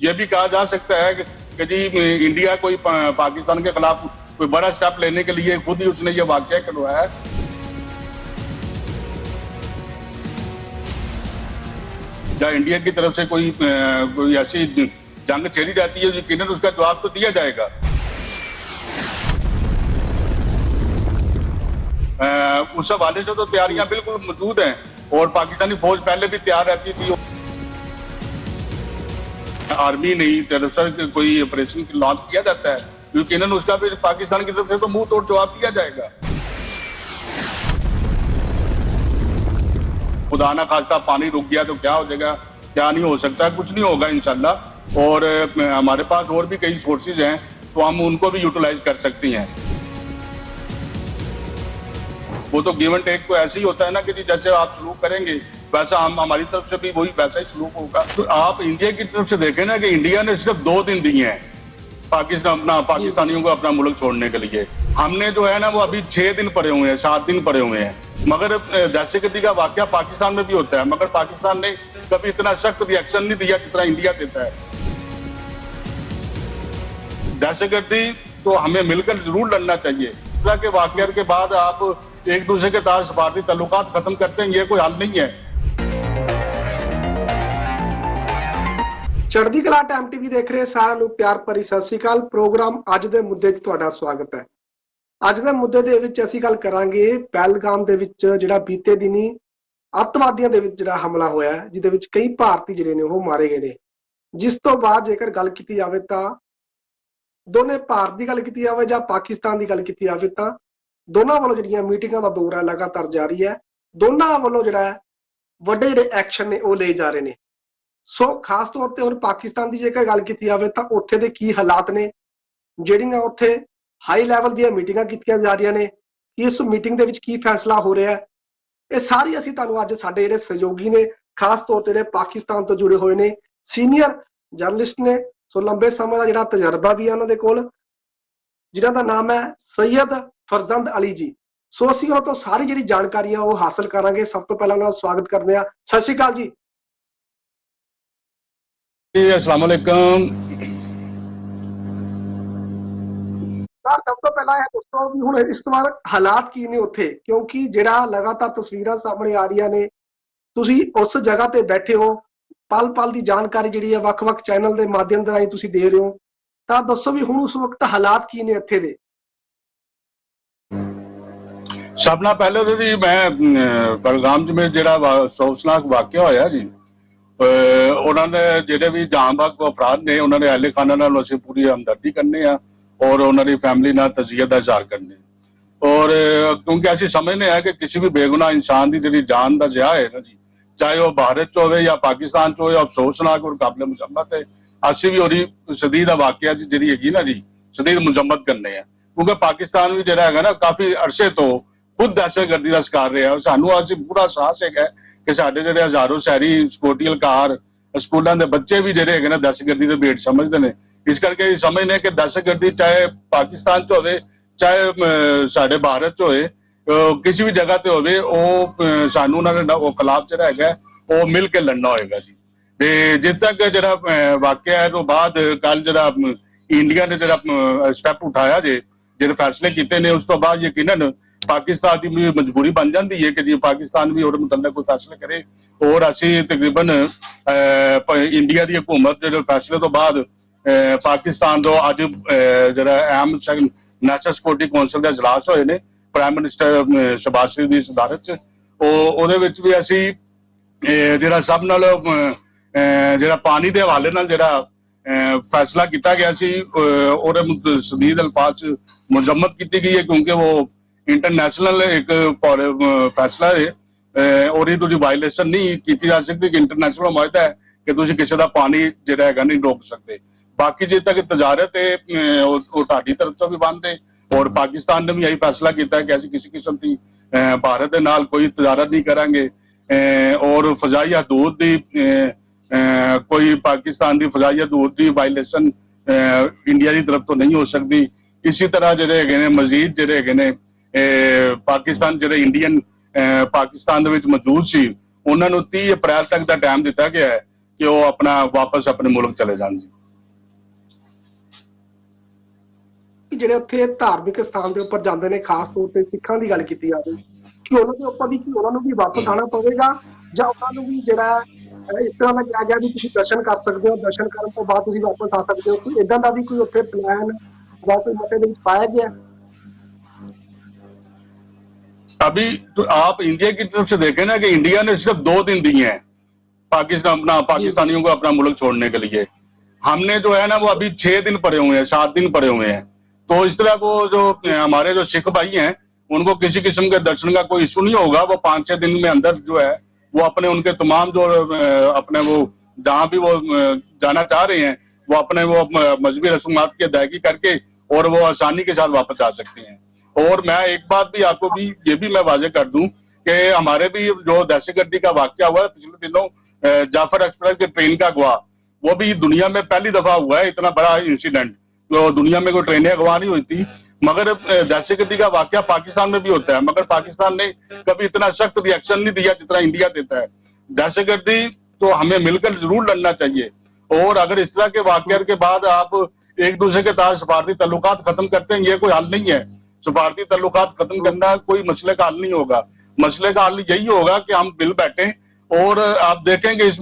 ये भी कहा जा सकता है कि, जी इंडिया कोई पाकिस्तान के खिलाफ कोई बड़ा स्टेप लेने के लिए खुद ही उसने ये वाक्य करवाया है। या इंडिया की तरफ़ से कोई कोई ऐसी जंग छेड़ी जाती है यकीन उसका जवाब तो दिया जाएगा। उस हवाले से तो तैयारियाँ बिल्कुल मौजूद हैं और पाकिस्तानी फौज पहले भी तैयार रहती थी। आर्मी नहीं से कोई ऑपरेशन लॉन्च किया जाता है यकीन उसका भी पाकिस्तान की तरफ़ से तो मुँह तोड़ जवाब दिया जाएगा। खुदा ना खास्ता पानी रुक गया तो क्या हो जाएगा, क्या नहीं हो सकता, कुछ नहीं होगा इंशाल्लाह। और हमारे पास और भी कई सोर्सेज हैं तो हम उनको भी यूटिलाइज कर सकती हैं। वो तो गिवन टेक को ऐसे ही होता है ना कि जैसे आप शुरू करेंगे वैसा हम, हमारी तरफ़ से भी वही वैसा ही सलूक होगा। तो आप इंडिया की तरफ़ से देखें ना कि इंडिया ने सिर्फ़ दो दिन दिए हैं पाकिस्तान अपना, पाकिस्तानियों को अपना मुल्क छोड़ने के लिए। हमने जो है ना वो अभी छह दिन पड़े हुए हैं, सात दिन पड़े हुए हैं। मगर दहशतगर्दी का वाक्य पाकिस्तान में भी होता है, मगर पाकिस्तान ने कभी इतना सख्त रिएक्शन नहीं दिया जितना इंडिया देता है। दहशतगर्दी तो हमें मिलकर ज़रूर लड़ना चाहिए। इस तरह के वाक्य के बाद आप एक दूसरे के साथ सफारती ताल्लुकात खत्म करते हैं, ये कोई हल नहीं है। ਚੜ੍ਹਦੀ ਕਲਾ ਟਾਈਮ ਟੀਵੀ ਦੇਖ ਰਹੇ ਸਾਰਿਆਂ ਨੂੰ ਪਿਆਰ ਭਰੀ ਸਤਿ ਸ੍ਰੀ ਅਕਾਲ। ਪ੍ਰੋਗਰਾਮ ਅੱਜ ਦੇ ਮੁੱਦੇ 'ਚ ਤੁਹਾਡਾ ਸਵਾਗਤ ਹੈ। ਅੱਜ ਦੇ ਮੁੱਦੇ ਦੇ ਵਿੱਚ ਅਸੀਂ ਗੱਲ ਕਰਾਂਗੇ ਪਹਿਲਗਾਮ ਦੇ ਵਿੱਚ ਜਿਹੜਾ ਬੀਤੇ ਦਿਨੀ ਅੱਤਵਾਦੀਆਂ ਦੇ ਵਿੱਚ ਜਿਹੜਾ ਹਮਲਾ ਹੋਇਆ ਜਿਹਦੇ ਵਿੱਚ ਕਈ ਭਾਰਤੀ ਜਿਹੜੇ ਨੇ ਉਹ ਮਾਰੇ ਗਏ ਨੇ। ਜਿਸ ਤੋਂ ਬਾਅਦ ਜੇਕਰ ਗੱਲ ਕੀਤੀ ਜਾਵੇ ਤਾਂ ਦੋਨੇ ਭਾਰਤ ਦੀ ਗੱਲ ਕੀਤੀ ਜਾਵੇ ਜਾਂ ਪਾਕਿਸਤਾਨ ਦੀ ਗੱਲ ਕੀਤੀ ਜਾਵੇ ਤਾਂ ਦੋਨਾਂ ਵੱਲੋਂ ਜਿਹੜੀਆਂ ਮੀਟਿੰਗਾਂ ਦਾ ਦੌਰ ਹੈ ਲਗਾਤਾਰ ਜਾਰੀ ਹੈ। ਦੋਨਾਂ ਵੱਲੋਂ ਜਿਹੜਾ ਵੱਡੇ ਜਿਹੜੇ ਐਕਸ਼ਨ ਨੇ ਉਹ ਲਏ ਜਾ ਰਹੇ ਨੇ। ਸੋ ਖਾਸ ਤੌਰ ਤੇ ਹੁਣ ਪਾਕਿਸਤਾਨ ਦੀ ਜੇਕਰ ਗੱਲ ਕੀਤੀ ਜਾਵੇ ਤਾਂ ਉੱਥੇ ਦੇ ਕੀ ਹਾਲਾਤ ਨੇ, ਜਿਹੜੀਆਂ ਉੱਥੇ ਹਾਈ ਲੈਵਲ ਦੀਆਂ ਮੀਟਿੰਗਾਂ ਕੀਤੀਆਂ ਜਾ ਰਹੀਆਂ ਨੇ, ਇਸ ਮੀਟਿੰਗ ਦੇ ਵਿੱਚ ਕੀ ਫੈਸਲਾ ਹੋ ਰਿਹਾ ਹੈ? ਇਹ ਸਾਰੀ ਅਸੀਂ ਤੁਹਾਨੂੰ ਅੱਜ ਸਾਡੇ ਜਿਹੜੇ ਸਹਿਯੋਗੀ ਨੇ, ਖਾਸ ਤੌਰ ਤੇ ਜਿਹੜੇ ਪਾਕਿਸਤਾਨ ਤੋਂ ਜੁੜੇ ਹੋਏ ਨੇ ਸੀਨੀਅਰ ਜਰਨਲਿਸਟ ਨੇ, ਸੋ ਲੰਬੇ ਸਮੇਂ ਦਾ ਜਿਹੜਾ ਤਜਰਬਾ ਵੀ ਹੈ ਉਹਨਾਂ ਦੇ ਕੋਲ, ਜਿਨ੍ਹਾਂ ਦਾ ਨਾਮ ਹੈ ਸੈਯਦ ਫਰਜ਼ੰਦ ਅਲੀ ਜੀ। ਸੋ ਅਸੀਂ ਉਹਨਾਂ ਤੋਂ ਸਾਰੀ ਜਿਹੜੀ ਜਾਣਕਾਰੀ ਆ ਉਹ ਹਾਸਲ ਕਰਾਂਗੇ। ਸਭ ਤੋਂ ਪਹਿਲਾਂ ਉਹਨਾਂ ਦਾ ਸਵਾਗਤ ਕਰਦੇ ਆ ਸਤਿ ਸ਼੍ਰੀ ਅਕਾਲ ਜੀ। ਜੀ ਅਸਲਾਮ ਅਲੈਕਮ। ਸਰ ਸਭ ਤੋਂ ਪਹਿਲਾਂ ਇਹ ਦੱਸੋ ਵੀ ਹੁਣ ਇਸ ਵਾਰ ਹਾਲਾਤ ਕੀ ਨੇ ਉੱਥੇ? ਕਿਉਂਕਿ ਜਿਹੜਾ ਲਗਾਤਾਰ ਤਸਵੀਰਾਂ ਸਾਹਮਣੇ ਆ ਰਹੀਆਂ ਨੇ ਤੁਸੀਂ ਉਸ ਜਗ੍ਹਾ ਤੇ ਬੈਠੇ ਹੋ ਪਲ ਪਲ ਦੀ ਜਾਣਕਾਰੀ ਜਿਹੜੀ ਹੈ ਵੱਖ-ਵੱਖ ਚੈਨਲ ਦੇ ਮਾਧਿਅਮ ਦੇ ਰਾਹੀਂ ਤੁਸੀਂ ਦੇ ਰਹੇ ਹੋ। ਤਾਂ ਦੱਸੋ ਵੀ ਹੁਣ ਉਸ ਵਕਤ ਹਾਲਾਤ ਕੀ ਨੇ ਇੱਥੇ ਦੇ? ਸਭ ਨਾਲ ਪਹਿਲਾਂ ਤਾਂ ਮੈਂ ਪ੍ਰੋਗਰਾਮ 'ਚ ਜਿਹੜਾ ਸੌਸਨਾਕ ਵਾਕਿਆ ਹੋਇਆ ਜੀ। ਉਹਨਾਂ ਨੇ ਜਿਹੜੇ ਵੀ ਜਾਨਬਾਗ ਅਫਰਾਦ ਨੇ, ਉਹਨਾਂ ਦੇ ਅਹਿਲੇ ਖਾਨਾ ਨਾਲ ਅਸੀਂ ਪੂਰੀ ਹਮਦਰਦੀ ਕਰਨੇ ਆ ਔਰ ਉਹਨਾਂ ਦੀ ਫੈਮਿਲੀ ਨਾਲ ਤਜ਼ੀਅਤ ਦਾ ਇਜ਼ਹਾਰ ਕਰਨੇ। ਔਰ ਕਿਉਂਕਿ ਅਸੀਂ ਸਮਝਦੇ ਆ ਕਿ ਕਿਸੇ ਵੀ ਬੇਗੁਨਾਹ ਇਨਸਾਨ ਦੀ ਜਿਹੜੀ ਜਾਨ ਦਾ ਜ਼ਿਆ ਹੈ ਨਾ ਜੀ, ਚਾਹੇ ਉਹ ਭਾਰਤ ਚ ਹੋਵੇ ਜਾਂ ਪਾਕਿਸਤਾਨ ਚ ਹੋਵੇ, ਅਫਸੋਸਨਾਕ ਔਰ ਕਾਬਲੇ ਮੁਸੰਮਤ ਹੈ, ਅਸੀਂ ਵੀ ਉਹਦੀ ਸਦੀਦ ਦਾ ਵਾਕਿਆ ਚ ਜਿਹੜੀ ਹੈਗੀ ਨਾ ਜੀ, ਸਦੀਦ ਮੁਜ਼ੰਮਤ ਕਰਨੇ ਆ। ਕਿਉਂਕਿ ਪਾਕਿਸਤਾਨ ਵੀ ਜਿਹੜਾ ਹੈਗਾ ਨਾ, ਕਾਫੀ ਅਰਸੇ ਤੋਂ ਖੁਦ ਦਹਿਸ਼ਤਗਰਦੀ ਦਾ ਸ਼ਿਕਾਰ ਰਿਹਾ ਸਾਨੂੰ ਅੱਜ ਪੂਰਾ ਸਾਹਸ ਹੈਗਾ ਕਿ ਸਾਡੇ ਜਿਹੜੇ ਹਜ਼ਾਰੋਂ ਸ਼ਹਿਰੀ ਸਿਕਿਉਰਟੀ ਹਲਕਾਰ ਸਕੂਲਾਂ ਦੇ ਬੱਚੇ ਵੀ ਜਿਹੜੇ ਹੈਗੇ ਨੇ ਦਹਿਸ਼ਤਗਰਦੀ ਦੇ ਭੇਟ ਸਮਝਦੇ ਨੇ। ਇਸ ਕਰਕੇ ਅਸੀਂ ਸਮਝਦੇ ਹਾਂ ਕਿ ਦਹਿਸ਼ਤਗਰਦੀ ਚਾਹੇ ਪਾਕਿਸਤਾਨ ਚ ਹੋਵੇ, ਚਾਹੇ ਸਾਡੇ ਭਾਰਤ ਚ ਹੋਵੇ ਕਿਸੇ ਵੀ ਜਗ੍ਹਾ ਤੇ ਹੋਵੇ, ਉਹ ਸਾਨੂੰ ਉਹਨਾਂ ਦੇ ਉਹ ਖਿਲਾਫ ਜਿਹੜਾ ਹੈਗਾ, ਉਹ ਮਿਲ ਕੇ ਲੜਨਾ ਹੋਏਗਾ ਜੀ। ਤੇ ਜਿੱਦ ਤੱਕ ਜਿਹੜਾ ਵਾਕਿਆ ਹੈ, ਤੋਂ ਬਾਅਦ ਕੱਲ ਜਿਹੜਾ ਇੰਡੀਆ ਨੇ ਜਿਹੜਾ ਸਟੈਪ ਉਠਾਇਆ ਜੇ, ਜਿਹੜੇ ਫੈਸਲੇ ਕੀਤੇ ਨੇ, ਉਸ ਤੋਂ ਬਾਅਦ ਯਕੀਨਨ ਪਾਕਿਸਤਾਨ ਦੀ ਵੀ ਮਜਬੂਰੀ ਬਣ ਜਾਂਦੀ ਹੈ ਕਿ ਜੇ ਪਾਕਿਸਤਾਨ ਵੀ ਉਹਦੇ ਮੁਤਲਕ ਕੋਈ ਫੈਸਲਾ ਕਰੇ ਔਰ ਅਸੀਂ ਤਕਰੀਬਨ ਅਹ, ਇੰਡੀਆ ਦੀ ਹਕੂਮਤ ਜਿਹੜੇ ਫੈਸਲੇ ਤੋਂ ਬਾਅਦ ਪਾਕਿਸਤਾਨ ਤੋਂ ਅੱਜ ਜਿਹੜਾ ਅਹਿਮ ਨੈਸ਼ਨਲ ਸਿਕਿਉਰਿਟੀ ਕੌਂਸਲ ਦੇ ਇਜਲਾਸ ਹੋਏ ਨੇ prime minister uh, Shehbaz Sharif ਦੀ ਸਦਾਰਤ ਚ। ਉਹ ਉਹਦੇ ਵਿੱਚ ਵੀ ਅਸੀਂ ਜਿਹੜਾ ਸਭ ਨਾਲ ਜਿਹੜਾ ਪਾਣੀ ਦੇ ਹਵਾਲੇ ਨਾਲ ਜਿਹੜਾ ਫੈਸਲਾ ਕੀਤਾ ਗਿਆ ਸੀ ਉਹਦੇ ਸਦੀਦ ਅਲਫਾਜ਼ ਚ ਮੁਜ਼ੰਮਤ ਕੀਤੀ ਗਈ ਹੈ ਕਿਉਂਕਿ ਉਹ ਇੰਟਰਨੈਸ਼ਨਲ ਇੱਕ ਫੈਸਲਾ ਹੈ। ਉਹਦੀ ਤੁਸੀਂ ਵਾਇਲੇਸ਼ਨ ਨਹੀਂ ਕੀਤੀ ਜਾ ਸਕਦੀ, ਕਿ ਇੰਟਰਨੈਸ਼ਨਲ ਮਾਇਦਾ ਹੈ ਕਿ ਤੁਸੀਂ ਕਿਸੇ ਦਾ ਪਾਣੀ ਜਿਹੜਾ ਹੈਗਾ ਨਹੀਂ ਰੋਕ ਸਕਦੇ। ਬਾਕੀ ਜੇ ਤੱਕ ਤਜਾਰਤ ਹੈ ਉਹ ਤੁਹਾਡੀ ਤਰਫ ਤੋਂ ਵੀ ਬੰਦ ਹੈ। ਔਰ ਪਾਕਿਸਤਾਨ ਨੇ ਵੀ ਇਹੀ ਫੈਸਲਾ ਕੀਤਾ ਕਿ ਅਸੀਂ ਕਿਸੇ ਕਿਸਮ ਦੀ ਭਾਰਤ ਦੇ ਨਾਲ ਕੋਈ ਤਜਾਰਤ ਨਹੀਂ ਕਰਾਂਗੇ। ਔਰ ਫਜ਼ਾਈ ਹਦੂਦ ਦੀ ਕੋਈ ਪਾਕਿਸਤਾਨ ਦੀ ਫਜ਼ਾਈ ਹਦੂਦ ਦੀ ਵਾਇਲੇਸ਼ਨ ਇੰਡੀਆ ਦੀ ਤਰਫ ਤੋਂ ਨਹੀਂ ਹੋ ਸਕਦੀ। ਇਸੇ ਤਰ੍ਹਾਂ ਜਿਹੜੇ ਹੈਗੇ ਨੇ ਮਜ਼ੀਦ ਜਿਹੜੇ ਹੈਗੇ ਨੇ ਪਾਕਿਸਤਾਨ ਜਿਹੜੇ ਇੰਡੀਅਨ ਪਾਕਿਸਤਾਨ ਦੇ ਵਿੱਚ ਮੌਜੂਦ ਸੀ, ਉਹਨਾਂ ਨੂੰ 30 ਅਪ੍ਰੈਲ ਤੱਕ ਦਾ ਟਾਈਮ ਦਿੱਤਾ ਗਿਆ ਹੈ ਕਿ ਉਹ ਆਪਣਾ ਵਾਪਸ ਆਪਣੇ ਮੁਲਕ ਚਲੇ ਜਾਣ ਜੀ। ਜਿਹੜੇ ਉੱਥੇ ਧਾਰਮਿਕ ਸਥਾਨ ਦੇ ਉੱਪਰ ਜਾਂਦੇ ਨੇ, ਖਾਸ ਤੌਰ ਤੇ ਸਿੱਖਾਂ ਦੀ ਗੱਲ ਕੀਤੀ ਜਾਵੇ, ਕਿ ਉਹਨਾਂ ਦੇ ਉੱਪਰ ਵੀ ਕਿ ਉਹਨਾਂ ਨੂੰ ਵੀ ਵਾਪਸ ਆਣਾ ਪਵੇਗਾ, ਜਾਂ ਉਹਨਾਂ ਨੂੰ ਵੀ ਜਿਹੜਾ ਇਸ ਤਰ੍ਹਾਂ ਦਾ ਕਿਹਾ ਗਿਆ ਵੀ ਤੁਸੀਂ ਦਰਸ਼ਨ ਕਰ ਸਕਦੇ ਹੋ, ਦਰਸ਼ਨ ਕਰਨ ਤੋਂ ਬਾਅਦ ਤੁਸੀਂ ਵਾਪਸ ਆ ਸਕਦੇ ਹੋ, ਕੋਈ ਇਦਾਂ ਦਾ ਵੀ ਕੋਈ ਉੱਥੇ ਪਲਾਨ ਜਾਂ ਕੋਈ ਮਤੇ ਦੇ ਵਿੱਚ ਪਾਇਆ ਗਿਆ? अभी तो आप इंडिया की तरफ़ से देखें ना कि इंडिया ने सिर्फ़ दो दिन दिए हैं पाकिस्तान अपना पाकिस्तानियों को अपना मुल्क छोड़ने के लिए। हमने जो है ना वो अभी छह दिन पड़े हुए हैं सात दिन पड़े हुए हैं। तो इस तरह को जो हमारे जो सिख भाई हैं उनको किसी किस्म के दर्शन का कोई इशू नहीं होगा। वो पाँच छह दिन में अंदर जो है वो अपने उनके तमाम जो अपने वो जहाँ भी वो जाना चाह रहे हैं वो अपने वो मजहबी रसूमात की अदायगी करके और वो आसानी के साथ वापस आ सकते हैं। और मैं एक बात भी आपको भी, ये भी मैं वाजे कर दूँ कि हमारे भी जो दहशतगर्दी का वाक्य हुआ है, पिछले दिनों जाफ़र एक्सप्रेस के ट्रेन का अगवा वो भी दुनिया में पहली दफ़ा हुआ है, इतना बड़ा इंसिडेंट तो दुनिया में कोई ट्रेनें अगवा नहीं हुई थी। मगर दहशतगर्दी का वाक्य पाकिस्तान में भी होता है, मगर पाकिस्तान ने कभी इतना सख्त रिएक्शन नहीं दिया जितना इंडिया देता है। दहशतगर्दी तो हमें मिलकर ज़रूर लड़ना चाहिए। और अगर इस तरह के वाक्य के बाद आप एक दूसरे के साथ सफारती ताल्लुकात खत्म करते हैं, ये कोई हल नहीं है। सफारती ताल्लुकात खत्म करना कोई मसले का हल नहीं होगा। मसले का हल यही होगा कि हम मिल बैठे और आप देखेंगे इस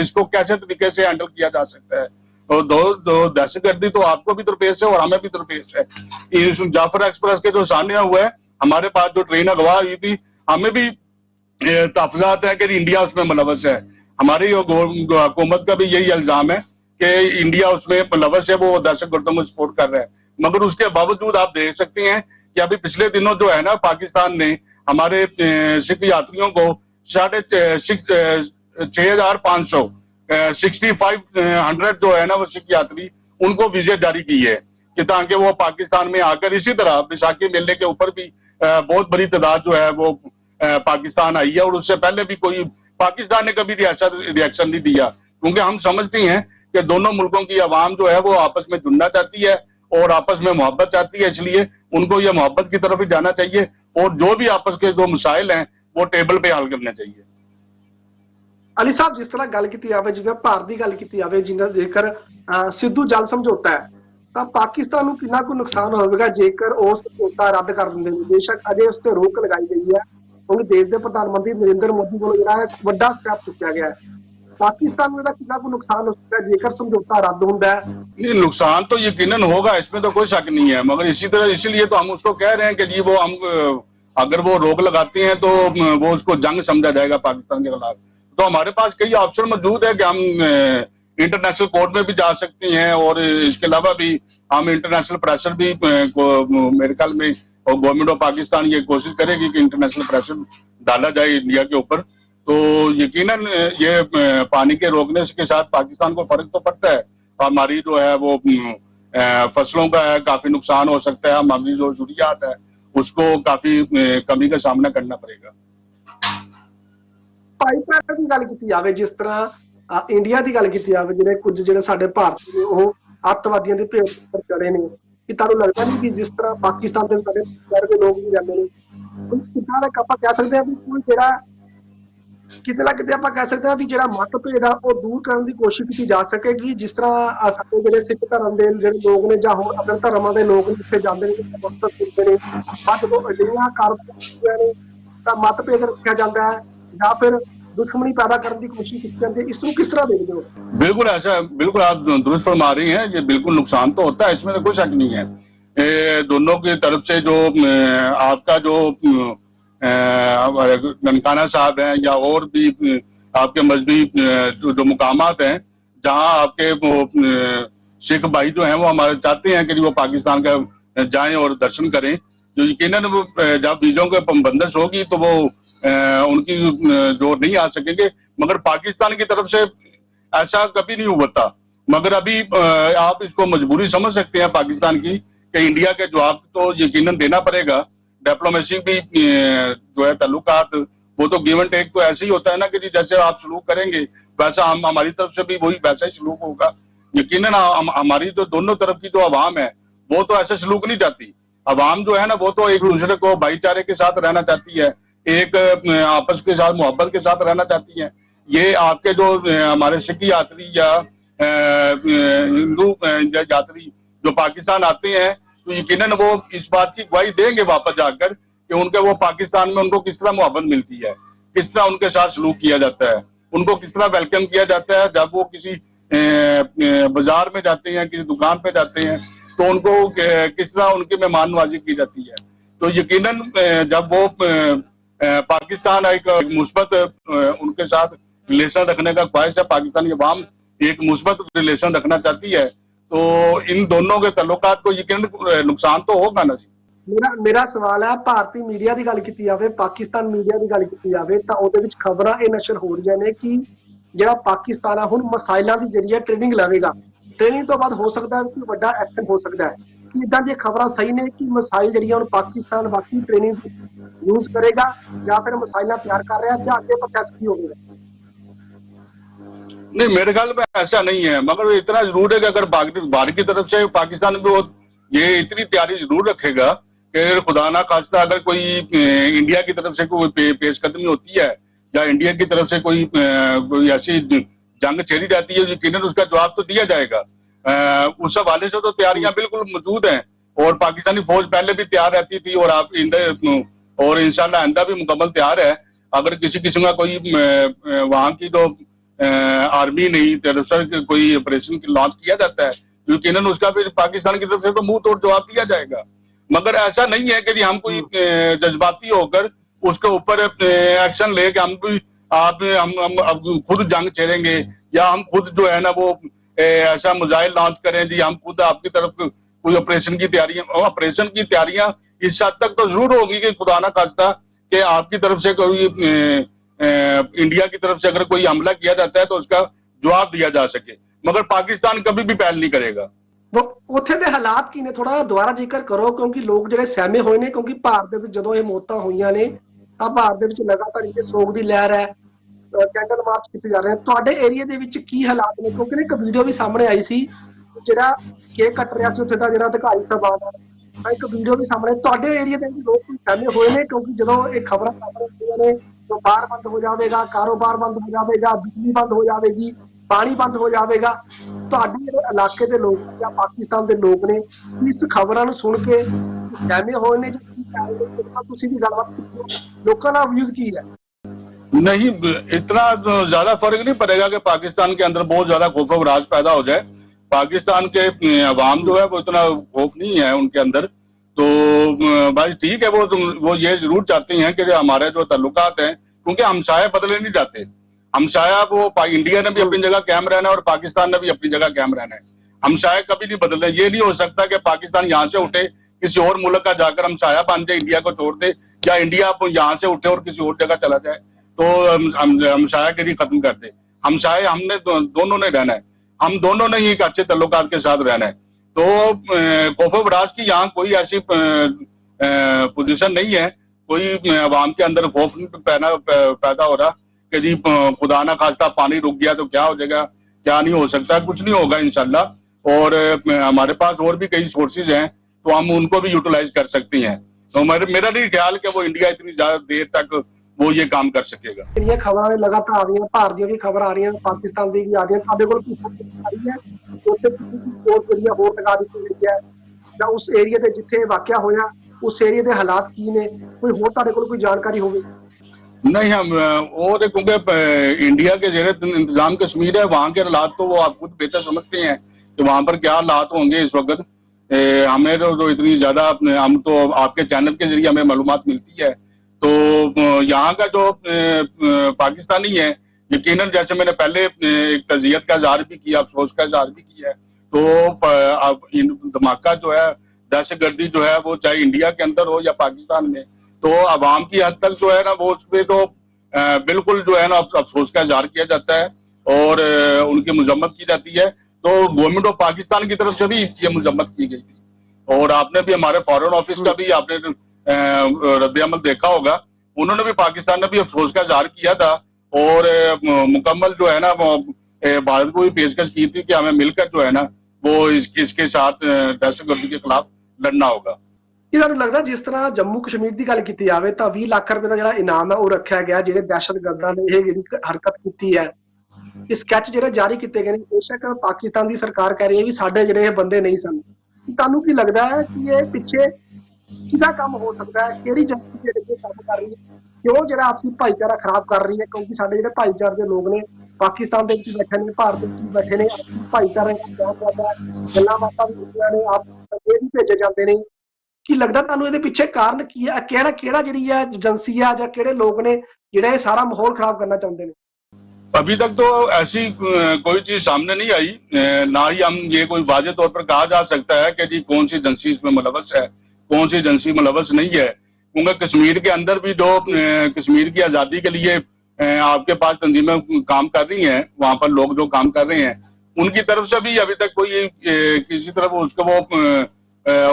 इसको कैसे तरीके से हैंडल किया जा सकता है। और दो दो दहशतगर्दी तो आपको भी दरपेश है और हमें भी दरपेश है। जाफ़र एक्सप्रेस के जो सानिया हुआ है हमारे पास जो ट्रेन अगवा हुई थी, हमें भी तफजात है कि इंडिया उसमें मुलवस है। हमारी हुकूमत का भी यही इल्ज़ाम है कि इंडिया उसमें मुलवस है, वो दहशत गर्दों को सपोर्ट कर रहा है। मगर उसके बावजूद आप देख सकते हैं कि अभी पिछले दिनों जो है ना पाकिस्तान ने हमारे सिख यात्रियों को साढ़े छह हज़ार पाँच सौ सिक्सटी फाइव हंड्रेड जो है ना वो सिख यात्री, उनको वीजे जारी की है कि ताकि वो पाकिस्तान में आकर इसी तरह बैसाखी मेले के ऊपर भी बहुत बड़ी तादाद जो है वो पाकिस्तान आई है और उससे पहले भी कोई, पाकिस्तान ने कभी रियासत रिएक्शन नहीं दिया। क्योंकि हम समझते हैं कि दोनों मुल्कों की आवाम जो है वो आपस में जुड़ना चाहती है और आपस में मोहब्बत चाहती है इसलिए उनको ये मोहब्बत की तरफ ही जाना चाहिए और जो भी आपस के जो मसाइल हैं वो टेबल पे हल करने चाहिए ਅਲੀ ਸਾਹਿਬ ਜਿਸ ਤਰ੍ਹਾਂ ਗੱਲ ਕੀਤੀ ਜਾਵੇ ਜਿਵੇਂ ਭਾਰਤ ਦੀ ਗੱਲ ਕੀਤੀ ਜਾਵੇ ਜਿੰਨਾ ਜੇਕਰ ਅਹ, ਸਿੱਧੂ ਜਲ ਸਮਝੌਤਾ ਹੈ ਤਾਂ ਪਾਕਿਸਤਾਨ ਨੂੰ ਕਿੰਨਾ ਕੁ ਨੁਕਸਾਨ ਹੋਵੇਗਾ ਜੇਕਰ ਉਹ ਸਮਝੌਤਾ ਰੱਦ ਕਰ ਦਿੰਦੇ ਨੇ ਬੇਸ਼ੱਕ ਅਜੇ ਉਸ ਤੇ ਰੋਕ ਲਗਾਈ ਗਈ ਹੈ ਕਿਉਂਕਿ ਦੇਸ਼ ਦੇ ਪ੍ਰਧਾਨ ਮੰਤਰੀ ਨਰਿੰਦਰ ਮੋਦੀ ਵੱਲੋਂ ਜਿਹੜਾ ਹੈ ਵੱਡਾ ਸਟੈਪ ਚੁੱਕਿਆ ਗਿਆ ਹੈ ਪਾਕਿਸਤਾਨ ਨੂੰ ਇਹਦਾ ਕਿੰਨਾ ਕੁ ਨੁਕਸਾਨ ਹੋ ਸਕਦਾ ਹੈ ਜੇਕਰ ਸਮਝੌਤਾ ਰੱਦ ਹੁੰਦਾ ਹੈ नहीं नुकसान तो यकीनन होगा इसमें तो कोई शक नहीं है मगर इसी तरह इसीलिए तो हम उसको कह रहे हैं कि जी वो हम अ, अगर वो रोक लगाते हैं तो अ, वो उसको जंग समझा जाएगा पाकिस्तान के खिलाफ तो हमारे पास कई ऑप्शन मौजूद है कि हम इंटरनेशनल कोर्ट में भी जा सकते हैं और इसके अलावा भी हम इंटरनेशनल प्रेशर भी अ, को मेरे ख्याल में और गवर्नमेंट ऑफ पाकिस्तान ये कोशिश करेगी कि इंटरनेशनल प्रेशर डाला जाए इंडिया के ऊपर तो यकीनन अ, ये अ, पानी के रोकने के साथ पाकिस्तान को फर्क तो पड़ता है हमारी जो है वो अम, अ, फसलों का है काफी नुकसान हो सकता है हमारी जो जरूरियात है उसको काफी अ, कमी का सामना करना पड़ेगा ਭਾਈਚਾਰੇ ਦੀ ਗੱਲ ਕੀਤੀ ਜਾਵੇ ਜਿਸ ਤਰ੍ਹਾਂ ਅ, ਇੰਡੀਆ ਦੀ ਗੱਲ ਕੀਤੀ ਜਾਵੇ ਜਿਹੜੇ ਕੁਝ ਜਿਹੜੇ ਸਾਡੇ ਭਾਰਤੀ ਨੇ ਉਹ ਅੱਤਵਾਦੀਆਂ ਦੇ ਭੇਟ ਉੱਪਰ ਚੜੇ ਨੇ ਕਿ ਤੁਹਾਨੂੰ ਲੱਗਦਾ ਨਹੀਂ ਕਿ ਜਿਸ ਤਰ੍ਹਾਂ ਪਾਕਿਸਤਾਨ ਦੇ ਸਾਡੇ ਭਾਈਚਾਰੇ ਦੇ ਲੋਕ ਵੀ ਰਹਿੰਦੇ ਨੇ ਕੋਈ ਕਿਤਾ ਦਾ ਆਪਾਂ ਕਹਿ ਸਕਦੇ ਹਾਂ ਵੀ ਕੋਈ ਜਿਹੜਾ ਕਿਤੇ ਨਾ ਕਿਤੇ ਆਪਾਂ ਕਹਿ ਸਕਦੇ ਹਾਂ ਵੀ ਜਿਹੜਾ ਮਤਭੇਦ ਆ ਉਹ ਦੂਰ ਕਰਨ ਦੀ ਕੋਸ਼ਿਸ਼ ਕੀਤੀ ਜਾ ਸਕੇਗੀ ਜਿਸ ਤਰ੍ਹਾਂ ਆਹ ਸਾਡੇ ਜਿਹੜੇ ਸਿੱਖ ਧਰਮ ਦੇ ਜਿਹੜੇ ਲੋਕ ਨੇ ਜਾਂ ਹੋਰ ਅਦਰ ਧਰਮਾਂ ਦੇ ਲੋਕ ਜਿੱਥੇ ਜਾਂਦੇ ਨੇ ਜਿੱਥੇ ਮਸਤਕ ਹੁੰਦੇ ਨੇ ਬਾਅਦ ਜਦੋਂ ਅਜਿਹੀਆਂ ਕਾਰਵਾਈਆਂ ਨੇ ਤਾਂ ਮਤਭੇਦ ਰੱਖਿਆ ਜਾਂਦਾ ਹੈ ਜਾਂ ਫਿਰ ਦੁਸ਼ਮਣੀ ਪੈਦਾ ਕਰਨ ਦੀ ਕੋਸ਼ਿਸ਼ ਕੀਤੀ ਜਾਂਦੀ ਹੈ ਇਸ ਨੂੰ ਕਿਸ ਤਰ੍ਹਾਂ ਦੇਖਦੇ ਹੋ बिल्कुल ऐसा बिल्कुल आप दुरुस्त फरमा रही हैं ये बिल्कुल नुकसान तो होता है इसमें तो कोई शक नहीं है ए, दोनों की तरफ से जो अ, आपका जो अ, ननकाना साहब हैं या और भी आपके मजहबी जो, मुकामात हैं जहाँ आपके सिख भाई जो हैं वो हमारे चाहते हैं कि वो पाकिस्तान का जाएँ और दर्शन करें। जो यकीन जब वीजों के बंदिश होगी तो वो उनकी जो नहीं आ सकेंगे। मगर पाकिस्तान की तरफ़ से ऐसा कभी नहीं था। मगर अभी आप इसको मजबूरी समझ सकते हैं पाकिस्तान की कि इंडिया के जवाब तो यकीनन देना पड़ेगा। डिप्लोमेसी भी जो है ताल्लुकात वो तो गिवन टेक तो ऐसे ही होता है ना कि जी जैसे आप सलूक करेंगे वैसा हम हमारी तरफ़ से भी वही वैसा ही सलूक होगा। यकीनन हम, हमारी जो दोनों तरफ़ की जो आवाम है वो तो ऐसे सलूक नहीं चाहती। आवाम जो है ना वो तो एक दूसरे को भाईचारे के साथ रहना चाहती है एक आपस के साथ मोहब्बत के साथ रहना चाहती है। ये आपके जो हमारे सिख यात्री या हिंदू यात्री जो पाकिस्तान आते हैं तो वो इस बात की गवाही देंगे वापस जाकर कि उनके वो पाकिस्तान में उनको किस तरह मोहब्बत मिलती है, किस तरह उनके साथ सलूक किया जाता है, उनको किस तरह वेलकम किया जाता है, जब वो किसी बाज़ार में जाते हैं, किसी दुकान पे जाते हैं तो उनको किस तरह उनकी मेहमान नवाजी की जाती है। तो यकीनन जब वो पाकिस्तान एक मुस्बत उनके साथ रिलेशन रखने का ख्वाहिश है, पाकिस्तानी अवाम एक मुस्बत रिलेशन रखना चाहती है तो इन दोनों के तल्लुकात को यकीन नुकसान तो होगा ना जी ਮੇਰਾ ਮੇਰਾ ਸਵਾਲ ਹੈ ਭਾਰਤੀ ਮੀਡੀਆ ਦੀ ਗੱਲ ਕੀਤੀ ਜਾਵੇ ਪਾਕਿਸਤਾਨ ਮੀਡੀਆ ਦੀ ਗੱਲ ਕੀਤੀ ਜਾਵੇ ਤਾਂ ਉਹਦੇ ਵਿੱਚ ਖਬਰਾਂ ਇਹ ਨਸ਼ਰ ਹੋ ਰਹੀਆਂ ਨੇ ਕਿ ਜਿਹੜਾ ਪਾਕਿਸਤਾਨ ਆ ਹੁਣ ਮਸਾਇਲਾਂ ਦੀ ਜਿਹੜੀ ਹੈ ਟ੍ਰੇਨਿੰਗ ਲਵੇਗਾ ਟ੍ਰੇਨਿੰਗ ਤੋਂ ਬਾਅਦ ਹੋ ਸਕਦਾ ਹੈ ਕਿ ਵੱਡਾ ਐਕਸ਼ਨ ਹੋ ਸਕਦਾ ਹੈ ਕਿ ਇਦਾਂ ਦੀਆਂ ਖਬਰਾਂ ਸਹੀ ਨੇ ਕਿ ਮਸਾਇਲ ਜਿਹੜੀਆਂ ਹੁਣ ਪਾਕਿਸਤਾਨ ਬਾਕੀ ਟ੍ਰੇਨਿੰਗ ਯੂਜ਼ ਕਰੇਗਾ ਜਾਂ ਫਿਰ ਮਸਾਇਲਾਂ ਤਿਆਰ ਕਰ ਰਿਹਾ ਜਾਂ ਅੱਗੇ ਪ੍ਰੋਸੈਸ ਕੀ ਹੋਵੇਗਾ नहीं मेरे ख्याल में ऐसा नहीं है। मगर इतना ज़रूर है कि अगर भारत की तरफ़ से पाकिस्तान भी वो ये इतनी तैयारी ज़रूर रखेगा कि खुदा ना खास्ता अगर कोई इंडिया की तरफ़ से कोई पे, पेशकदमी होती है या इंडिया की तरफ़ से कोई कोई ऐसी जंग छेड़ी जाती है यकीन उसका जवाब तो दिया जाएगा। अ, उस हवाले से तो तैयारियाँ बिल्कुल मौजूद हैं और पाकिस्तानी फौज पहले भी तैयार रहती थी और आप और इंशाल्लाह आइंदा भी मुकम्मल तैयार है। अगर किसी किस्म का कोई वहाँ की जो अ, आर्मी नहीं से कोई ऑपरेशन लॉन्च किया जाता है यकीनन उसका फिर पाकिस्तान की तरफ़ से तो मुँह तोड़ जवाब दिया जाएगा। मगर ऐसा नहीं है कि हम कोई जज्बाती होकर उसके ऊपर एक्शन ले कि हम भी आप हम हम अब खुद जंग छेड़ेंगे या हम खुद जो है ना वो ऐसा मिसाइल लॉन्च करें जी हम खुद आपकी तरफ़ कोई ऑपरेशन की तैयारियाँ ऑपरेशन की तैयारियाँ इस हद तक तो ज़रूर होगी कि खुदा ना खास्ता कि आपकी तरफ़ से कोई इंडिया की तरफ से अगर कोई हमला किया जाता है तो उसका जवाब दिया जा सके मगर पाकिस्तान कभी भी पहल नहीं करेगा ਉਹ ਉੱਥੇ ਦੇ ਹਾਲਾਤ ਕੀ ਨੇ ਥੋੜਾ ਦੁਬਾਰਾ ਜ਼ਿਕਰ ਕਰੋ ਕਿਉਂਕਿ ਲੋਕ ਜਿਹੜੇ ਸਹਿਮੇ ਹੋਏ ਨੇ ਕਿਉਂਕਿ ਭਾਰਤ ਦੇ ਵਿੱਚ ਜਦੋਂ ਇਹ ਮੌਤਾਂ ਹੋਈਆਂ ਨੇ ਤਾਂ ਭਾਰਤ ਦੇ ਵਿੱਚ ਲਗਾਤਾਰ ਇਹ ਸੋਗ ਦੀ ਲਹਿਰ ਹੈ ਅਹ ਕੈਂਡਲ ਮਾਰਚ ਕੀਤੇ ਜਾ ਰਹੇ ਨੇ ਤੁਹਾਡੇ ਏਰੀਆ ਦੇ ਵਿੱਚ ਕੀ ਹਾਲਾਤ ਨੇ ਕਿਉਂਕਿ ਨਾ ਇੱਕ ਵੀਡੀਓ ਵੀ ਸਾਹਮਣੇ ਆਈ ਸੀ ਜਿਹੜਾ ਕੇਕ ਕੱਟ ਰਿਹਾ ਸੀ ਉੱਥੇ ਦਾ ਜਿਹੜਾ ਅਧਿਕਾਰੀ ਸਾਹਿਬਾਨ ਹੈ ਤਾਂ ਇੱਕ ਵੀਡੀਓ ਵੀ ਸਾਹਮਣੇ ਤੁਹਾਡੇ ਏਰੀਆ ਦੇ ਵਿੱਚ ਲੋਕ ਕੋਈ ਸਹਿਮੇ ਹੋਏ ਨੇ ਕਿਉਂਕਿ ਜਦੋਂ ਇਹ ਖਬਰਾਂ ਸਾਹਮਣੇ ਆਉਂਦੀਆਂ ਨੇ ਵਪਾਰ ਬੰਦ ਹੋ ਜਾਵੇਗਾ ਕਾਰੋਬਾਰ ਬੰਦ ਹੋ ਜਾਵੇਗਾ ਬਿਜਲੀ ਬੰਦ ਹੋ ਜਾਵੇਗੀ ਪਾਣੀ ਬੰਦ ਹੋ ਜਾਵੇਗਾ ਤੁਹਾਡੇ ਜਿਹੜੇ ਇਲਾਕੇ ਦੇ ਲੋਕ ਜਾਂ ਪਾਕਿਸਤਾਨ ਦੇ ਲੋਕ ਨੇ ਇਸ ਖਬਰਾਂ ਨੂੰ ਸੁਣ ਕੇ ਸਹਿਮੇ ਹੋਏ ਨੇ ਜਾਂ ਕੀ ਕਹਿ ਰਹੇ ਨੇ? ਤਾਂ ਤੁਸੀਂ ਵੀ ਗੱਲਬਾਤ ਕੀਤੀ ਹੈ। लोगों का व्यूज की है नहीं इतना तो ज्यादा फर्क नहीं पड़ेगा कि पाकिस्तान के अंदर बहुत ज्यादा खौफ और राज पैदा हो जाए पाकिस्तान के अवाम जो है वो इतना खौफ नहीं है उनके अंदर तो भाई ठीक है, वो वो ये ज़रूर चाहते हैं कि हमारे जो ताल्लुकात हैं, क्योंकि हमसाया बदले नहीं जाते। हमसाया वो इंडिया ने भी अपनी जगह कायम रहना है और पाकिस्तान ने भी अपनी जगह कायम रहना है। हमसाया कभी नहीं बदलना ये नहीं हो सकता कि पाकिस्तान यहाँ से उठे, किसी और मुल्क का जाकर हमसाया बन जाए, इंडिया को छोड़ दे, या इंडिया यहाँ से उठे और किसी और जगह चला जाए। तो हम, हम- हमसाया के लिए खत्म कर दे। हमसाए हमने दोनों ने रहना है। हम दोनों ने ही एक अच्छे तल्लुकात के साथ रहना है। तो खौफ बराज की यहाँ कोई ऐसी पोजीशन नहीं है। कोई आवाम के अंदर खौफ पैदा पैदा हो रहा कि जी खुदा ना खास्ता पानी रुक गया तो क्या हो जाएगा, क्या नहीं हो सकता, कुछ नहीं होगा इंशाल्लाह। और हमारे पास और भी कई सोर्सेज हैं तो हम उनको भी यूटिलाइज कर सकती हैं। तो मेरा नहीं ख्याल कि वो इंडिया इतनी ज़्यादा देर तक वो ये काम कर सकेगा ਜਿਹੜੀਆਂ ਖਬਰਾਂ ਨੇ ਲਗਾਤਾਰ ਆ ਰਹੀਆਂ ਭਾਰਤ ਦੀਆਂ ਵੀ ਖਬਰਾਂ ਆ ਰਹੀਆਂ ਪਾਕਿਸਤਾਨ ਦੀ ਵੀ ਆ ਰਹੀਆਂ ਤੁਹਾਡੇ ਕੋਲ ਕੀ ਖਬਰ ਆ ਰਹੀ ਹੈ ਉੱਥੇ ਕਿਸੇ ਦੀ ਹੋਰ ਜਿਹੜੀਆਂ ਹੋਰ ਲਗਾ ਦਿੱਤੀ ਗਈ ਹੈ ਜਾਂ ਉਸ ਏਰੀਆ ਤੇ ਜਿੱਥੇ ਇਹ ਵਾਕਿਆ ਹੋਇਆ ਉਸ ਏਰੀਆ ਦੇ ਹਾਲਾਤ ਕੀ ਨੇ ਕੋਈ ਹੋਰ ਤੁਹਾਡੇ ਕੋਲ ਕੋਈ ਜਾਣਕਾਰੀ ਹੋਵੇ नहीं हम अ, वो तो क्योंकि अ, इंडिया के जेर इंतजाम कश्मीर है वहाँ के हालात तो वो आप खुद बेहतर समझते हैं कि वहाँ पर क्या हालात होंगे इस वक्त अ, हमें तो, तो इतनी ज्यादा अपने- हम तो आपके चैनल के जरिए हमें मालूमात मिलती है तो यहाँ का जो पाकिस्तानी है यकीन जैसे मैंने पहले एक तजियत का इजहार भी किया, अफसोस का इजहार भी किया है तो अब धमाका जो है दहशत गर्दी जो है, वो चाहे इंडिया के अंदर हो या पाकिस्तान में तो आवाम की हद तक जो है ना, वो उस पर तो बिल्कुल जो है ना अफसोस का इजहार किया जाता है, और उनकी मजम्मत की जाती है तो गवर्नमेंट ऑफ़ पाकिस्तान की तरफ़ से भी ये मजम्मत की गई थी, और आपने भी हमारे फॉरेन ऑफ़िस का भी, आपने रद्दमल देखा होगा उन्होंने भी पाकिस्तान ने भी अफसोस का इजहार किया था और अ, मु- मुकम्मल जो है ना वो अ, भारत को भी पेशकश की थी कि हमें मिलकर जो है ना वो इसके इसके साथ अ, दहशतगर्दी के खिलाफ लड़ना होगा ਕੀ ਤੁਹਾਨੂੰ ਲੱਗਦਾ ਜਿਸ ਤਰ੍ਹਾਂ ਜੰਮੂ ਕਸ਼ਮੀਰ ਦੀ ਗੱਲ ਕੀਤੀ ਜਾਵੇ ਤਾਂ 20 ਲੱਖ ਰੁਪਏ ਦਾ ਜਿਹੜਾ ਇਨਾਮ ਹੈ ਉਹ ਰੱਖਿਆ ਗਿਆ ਜਿਹੜੇ ਦਹਿਸ਼ਤਗਰਦਾਂ ਨੇ ਇਹ ਜਿਹੜੀ ਹਰਕਤ ਕੀਤੀ ਹੈ ਇਹ ਸਕੈਚ ਜਿਹੜੇ ਜਾਰੀ ਕੀਤੇ ਗਏ ਨੇ ਬੇਸ਼ੱਕ ਪਾਕਿਸਤਾਨ ਦੀ ਸਰਕਾਰ ਕਹਿ ਰਹੀ ਹੈ ਵੀ ਸਾਡੇ ਜਿਹੜੇ ਇਹ ਬੰਦੇ ਨਹੀਂ ਸਨ ਤੁਹਾਨੂੰ ਕੀ ਲੱਗਦਾ ਹੈ ਕਿ ਇਹ ਪਿੱਛੇ ਕਿਹਦਾ ਕੰਮ ਹੋ ਸਕਦਾ ਹੈ ਕਿਹੜੀ ਏਜੰਸੀ ਜਿਹੜੀ ਇਹ ਕੰਮ ਕਰ ਰਹੀ ਹੈ ਕਿਉਂ ਜਿਹੜਾ ਆਪਸੀ ਭਾਈਚਾਰਾ ਖਰਾਬ ਕਰ ਰਹੀ ਹੈ ਕਿਉਂਕਿ ਸਾਡੇ ਜਿਹੜੇ ਭਾਈਚਾਰੇ ਦੇ ਲੋਕ ਨੇ ਪਾਕਿਸਤਾਨ ਦੇ ਵਿੱਚ ਬੈਠੇ ਨੇ ਭਾਰਤ ਵਿੱਚ ਵੀ ਬੈਠੇ ਨੇ ਆਪਸੀ ਭਾਈਚਾਰੇ ਦਾ ਪਿਆਰ ਕਰਦਾ ਹੈ ਗੱਲਾਂ ਬਾਤਾਂ ਵੀ ਹੁੰਦੀਆਂ ਨੇ ਆਪ ਇਹ ਵੀ ਭੇਜੇ ਜਾਂਦੇ ਨੇ ਕੀ ਲੱਗਦਾ ਤੁਹਾਨੂੰ ਇਹਦੇ ਪਿੱਛੇ ਕਾਰਨ ਕੀ ਹੈ ਕਿਹੜਾ ਕਿਹੜਾ ਜਿਹੜੀ ਹੈ ਏਜੰਸੀ ਆ ਜਾਂ ਕਿਹੜੇ ਲੋਕ ਨੇ ਜਿਹੜੇ ਇਹ ਸਾਰਾ ਮਾਹੌਲ ਖਰਾਬ ਕਰਨਾ ਚਾਹੁੰਦੇ ਨੇ अभी तक तो ऐसी अ, कोई चीज सामने नहीं आई अ, ना ही हम ये कोई वाजे तौर पर कहा जा सकता है कि जी कौन सी एजेंसी इसमें मुलवस है कौन सी एजेंसी मुलवस नहीं है? क्योंकि कश्मीर के अंदर भी जो कश्मीर की आज़ादी के लिए आपके पास तंजीमें काम कर रही हैं, वहाँ पर लोग जो काम कर रहे हैं, उनकी तरफ़ से भी अभी तक कोई किसी तरफ़ उसको वो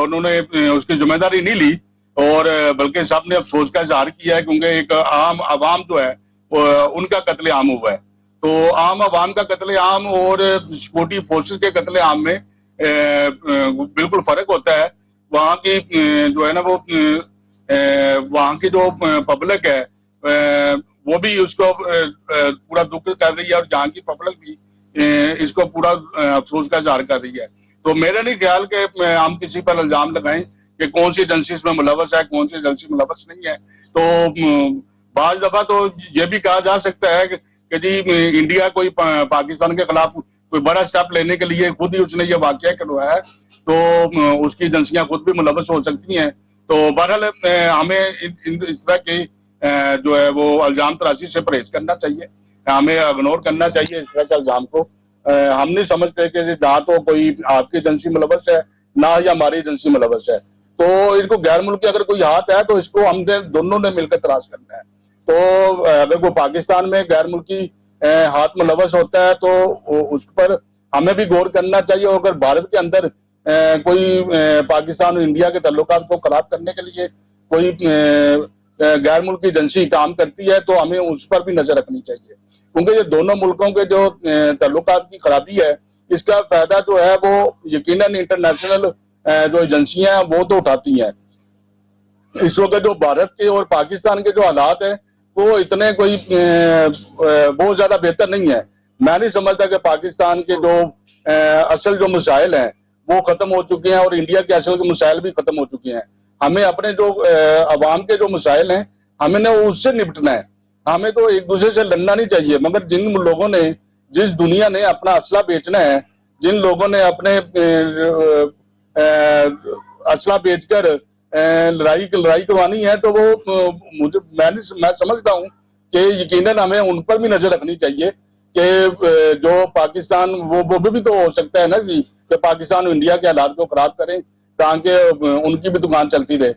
उन्होंने उसकी ज़िम्मेदारी नहीं ली, और बल्कि सबने अफसोस का इजहार किया है क्योंकि एक आम आवाम जो है उनका कत्ले आम हुआ है। तो आम आवाम का कत्ले आम और सिक्योरिटी फोर्सेस के कत्ले आम में बिल्कुल फ़र्क होता है। वहाँ की जो है ना वो वहाँ की जो पब्लिक है वो भी उसको पूरा दुख कर रही है और जहाँ की पब्लिक भी इसको पूरा अफसोस का इजहार कर रही है। तो मेरा नहीं ख्याल कि हम किसी पर इल्ज़ाम लगाएँ कि कौन सी एजेंसी इसमें मुलवस है, कौन सी एजेंसी मुलवस नहीं है। तो बाज दफ़ा तो ये भी कहा जा सकता है कि जी इंडिया कोई पाकिस्तान के खिलाफ कोई बड़ा स्टेप लेने के लिए खुद ही उसने ये वाक्य करवाया है तो उसकी एजेंसियाँ खुद भी मुलवस हो सकती हैं। तो बहरहाल हमें इस तरह की जो है वो अल्जाम तराशी से परहेज करना चाहिए। हमें इग्नोर करना चाहिए इस तरह के इल्ज़ाम को। हम नहीं समझते कि ना तो कोई आपकी एजेंसी मुलवस है, ना ही हमारी एजेंसी मुलवस है। तो इनको गैर मुल्की अगर कोई हाथ है तो इसको हम दोनों ने मिलकर तलाश करना है। तो अगर वो पाकिस्तान में गैर मुल्की हाथ मुलवस होता है तो उस पर हमें भी गौर करना चाहिए अगर भारत के अंदर कोई पाकिस्तान और इंडिया के तल्लुक को खराब करने के लिए कोई गैर मुल्की एजेंसी काम करती है तो हमें उस पर भी नज़र रखनी चाहिए। क्योंकि ये दोनों मुल्कों के जो तल्लुक की खराबी है, इसका फ़ायदा जो है वो यकीनन इंटरनेशनल जो एजेंसियाँ हैं, वो तो उठाती हैं। इस वक्त जो भारत के और पाकिस्तान के जो हालात है, वो इतने कोई बहुत ज़्यादा बेहतर नहीं है। मैं नहीं समझता कि पाकिस्तान के जो असल जो मसाइल हैं वो खत्म हो चुके हैं और इंडिया के असल के मसाइल भी खत्म हो चुके हैं। हमें अपने जो अवाम के जो मसाइल हैं हमें ना उससे निपटना है। हमें तो एक दूसरे से लड़ना नहीं चाहिए मगर जिन लोगों ने जिस दुनिया ने अपना असला बेचना है जिन लोगों ने अपने असला बेचकर लड़ाई लड़ाई करवानी है तो वो मुझे मैं मैं समझता हूँ कि यकीनन हमें उन पर भी नज़र रखनी चाहिए कि जो पाकिस्तान वो वो भी तो हो सकता है ना कि, कि पाकिस्तान और इंडिया के हालात को खराब करें ताकि अ, उनकी भी दुकान चलती रहे